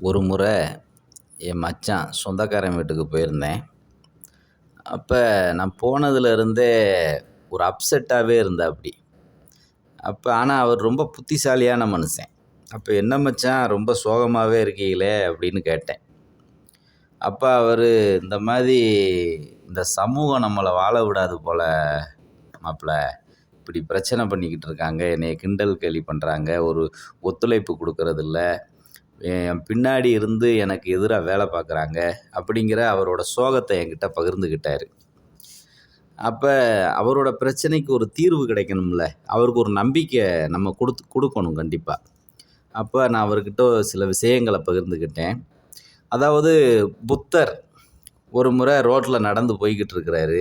ஒரு முறை என் மச்சான் சொந்தக்காரன் வீட்டுக்கு போயிருந்தேன். அப்போ நான் போனதுலேருந்தே ஒரு அப்செட்டாகவே இருந்தாப்படி அப்போ ஆனால் அவர் ரொம்ப புத்திசாலியான மனுஷன். அப்போ என்ன மச்சான் ரொம்ப சோகமாகவே இருக்கீங்களே அப்படின்னு கேட்டேன். அப்போ அவர் இந்த மாதிரி இந்த சமூகம் நம்மளை வாழ விடாது போல் மாப்பிள இப்படி பிரச்சனை பண்ணிக்கிட்டு இருக்காங்க என்னைய கிண்டல் கேலி பண்ணுறாங்க ஒரு ஒத்துழைப்பு கொடுக்கறதில்ல என் பின்னாடி இருந்து எனக்கு எதிராக வேலை பார்க்குறாங்க அப்படிங்கிற அவரோட சோகத்தை என்கிட்ட பகிர்ந்துக்கிட்டார் அப்போ அவரோட பிரச்சனைக்கு ஒரு தீர்வு கிடைக்கணும்ல. அவருக்கு ஒரு நம்பிக்கை நம்ம கொடுத்து கொடுக்கணும் கண்டிப்பாக அப்போ நான் அவர்கிட்ட சில விஷயங்களை பகிர்ந்துக்கிட்டேன் அதாவது புத்தர் ஒரு முறை ரோட்டில் நடந்து போய்கிட்டு இருக்கிறாரு.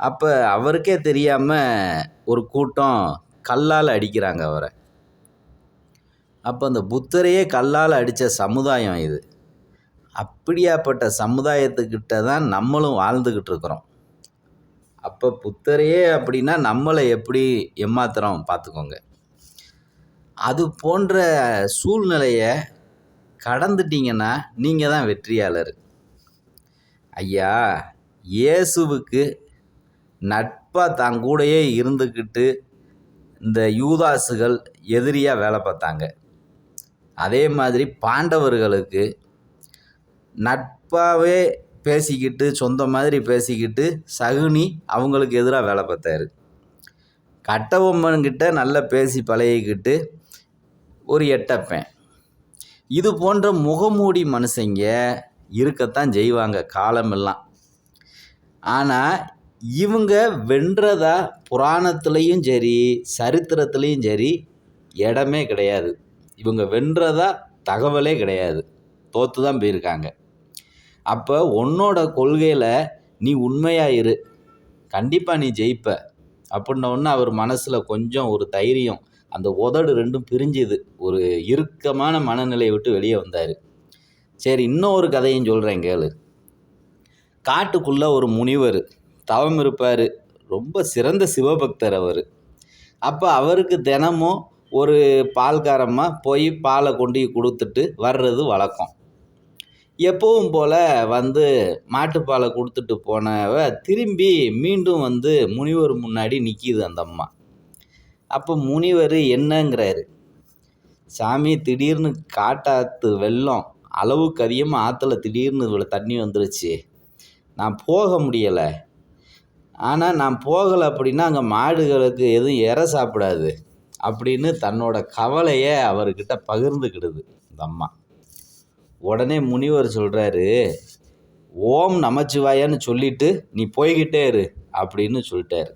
அப்போ அவருக்கே தெரியாமல் ஒரு கூட்டம் கல்லால் அடிக்கிறாங்க அவரை. அப்போ அந்த புத்தரையே கல்லால் அடித்த சமுதாயம் இது. அப்படியாப்பட்ட சமுதாயத்துக்கிட்ட தான் நம்மளும் வாழ்ந்துக்கிட்டு இருக்கிறோம். அப்போ புத்தரையே அப்படின்னா நம்மளை எப்படி ஏமாத்துறோம் பார்த்துக்கோங்க அது போன்ற சூழ்நிலையை கடந்துட்டீங்கன்னா நீங்கள் தான் வெற்றியாளர். ஐயா இயேசுவுக்கு நட்பாக தான் கூடையே இருந்துக்கிட்டு இந்த யூதாசுகள் எதிரியாக வேலை பார்த்தாங்க. அதே மாதிரி பாண்டவர்களுக்கு நட்பாகவே பேசிக்கிட்டு சொந்த மாதிரி பேசிக்கிட்டு சகுனி அவங்களுக்கு எதிராக வேலை பார்த்தாரு. கட்டபொம்மன்கிட்ட நல்லா பேசி பழகிக்கிட்டு ஒரு எட்டப்பேன். இது போன்ற முகமூடி மனுஷங்க இருக்கத்தான் செய்வாங்க காலமெல்லாம். ஆனால் இவங்க வென்றதா புராணத்துலேயும் சரி சரித்திரத்துலேயும் சரி இடமே கிடையாது. இவங்க வென்றதா தகவலே கிடையாது. தோற்று தான் போயிருக்காங்க. அப்போ உன்னோட கொள்கையில் நீ உண்மையாக இரு. கண்டிப்பாக நீ ஜெயிப்ப. அப்படின்ன அவர் மனசில் கொஞ்சம் ஒரு தைரியம் அந்த உதடு ரெண்டும் பிரிஞ்சுது. ஒரு இறுக்கமான மனநிலையை விட்டு வெளியே வந்தார். சரி இன்னொரு கதையும் சொல்கிறேன் கேளு. காட்டுக்குள்ளே ஒரு முனிவர் தவம் இருப்பார் ரொம்ப சிறந்த சிவபக்தர் அவர். அப்போ அவருக்கு தினமும் ஒரு பால்காரம்மா போய் பாலை கொண்டு கொடுத்துட்டு வர்றது வழக்கம். எப்பவும் போல் வந்து மாட்டுப்பாலை கொடுத்துட்டு போனவ திரும்பி மீண்டும் வந்து முனிவர் முன்னாடி நிற்கிது அந்த அம்மா. அப்போ முனிவர் என்னங்கிறாரு. சாமி திடீர்னு காட்டாத்து வெள்ளம் அளவுக்கு அதிகமாக ஆற்றுல திடீர்னு இவ்வளோ தண்ணி வந்துருச்சு. நான் போக முடியலை. ஆனால் நான் போகலை அப்படின்னா அங்கே மாடுகளுக்கு எதுவும் இற சாப்பிடாது. அப்படின்னு தன்னோட கவலையை அவர்கிட்ட பகிர்ந்துக்கிடுது இந்த அம்மா. உடனே முனிவர் சொல்கிறாரு ஓம் நமச்சிவாயன்னு சொல்லிட்டு நீ போய்கிட்டே இரு அப்படின்னு சொல்லிட்டாரு.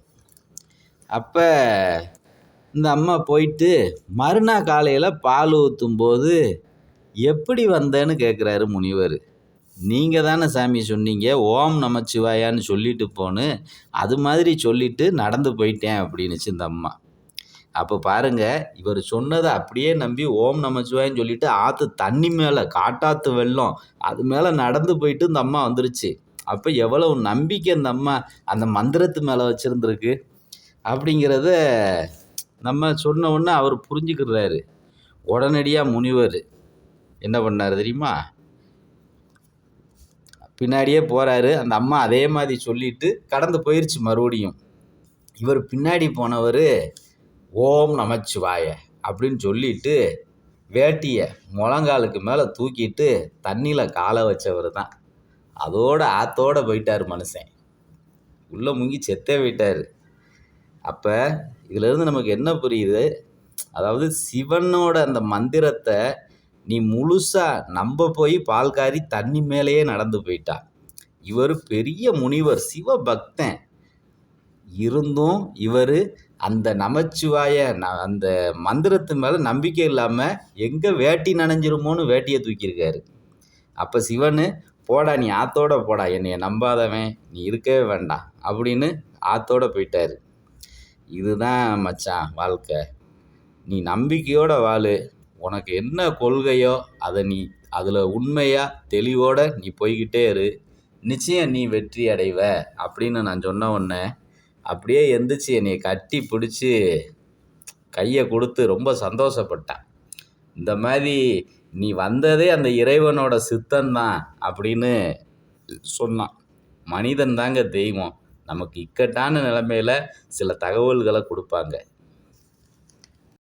அப்போ இந்த அம்மா போயிட்டு மறுநாள் காலையில் பால் ஊற்றும் போது எப்படி வந்தேன்னு கேட்குறாரு முனிவர். நீங்கள் தானே சாமி சொன்னீங்க ஓம் நமச்சிவாயான்னு சொல்லிட்டு போன்னு அது மாதிரி சொல்லிட்டு நடந்து போயிட்டேன் அப்படின்னுச்சு இந்த அம்மா. அப்போ பாருங்க இவர் சொன்னதை அப்படியே நம்பி ஓம் நமச்சிவாயின்னு சொல்லிட்டு ஆற்று தண்ணி மேலே காட்டாத்து வெள்ளம் அது மேலே நடந்து போயிட்டு இந்த அம்மா வந்துருச்சு. அப்போ எவ்வளவு நம்பிக்கை இந்த அம்மா அந்த மந்திரத்து மேலே வச்சுருந்துருக்கு. அப்படிங்கிறத நம்ம சொன்ன உடனே அவர் புரிஞ்சுக்கிறாரு. உடனடியாக முனிவர் என்ன பண்ணார் தெரியுமா? பின்னாடியே போகிறாரு அந்த அம்மா அதே மாதிரி சொல்லிட்டு கடந்து போயிருச்சு மறுபடியும். இவர் பின்னாடி போனவர் ஓம் நமச்சிவாய அப்படின்னு சொல்லிட்டு வேட்டியை முழங்காலுக்கு மேலே தூக்கிட்டு தண்ணியில் காலை வச்சவர் தான். அதோட ஆத்தோடு போயிட்டார் மனுஷன். உள்ளே முங்கி செத்தே போயிட்டார். அப்போ இதிலேருந்து நமக்கு என்ன புரியுது? அதாவது சிவனோட அந்த மந்திரத்தை நீ முழுசாக நம்ப போய் பால்காரி தண்ணி மேலேயே நடந்து போயிட்டா. இவர் பெரிய முனிவர் சிவ பக்தன் இருந்தும் இவர் அந்த நமச்சிவாய ந அந்த மந்திரத்து மேலே நம்பிக்கை இல்லாமல் எங்கே வேட்டி நனைஞ்சிருமோன்னு வேட்டியை தூக்கியிருக்காரு. அப்போ சிவன் போடா நீ ஆத்தோட போடா என்னைய நம்பாதவன் நீ இருக்கவே வேண்டாம் அப்படின்னு ஆத்தோட போயிட்டார். இதுதான் மச்சான் வாழ்க்கை. நீ நம்பிக்கையோட வாழு. உனக்கு என்ன கொள்கையோ அதை நீ அதில் உண்மையாக தெளிவோட நீ போய்கிட்டே இரு. நிச்சயம் நீ வெற்றி அடைவ அப்படின்னு நான் சொன்ன உடனே அப்படியே எந்திரிச்சு என்னை கட்டி பிடிச்சி கையை கொடுத்து ரொம்ப சந்தோஷப்பட்டான் இந்த மாதிரி நீ வந்ததே அந்த இறைவனோட சித்தந்தான் அப்படின்னு சொன்னான். மனிதன் தாங்க தெய்வம். நமக்கு இக்கட்டான நிலமையில் சில தகவல்களை கொடுப்பாங்க.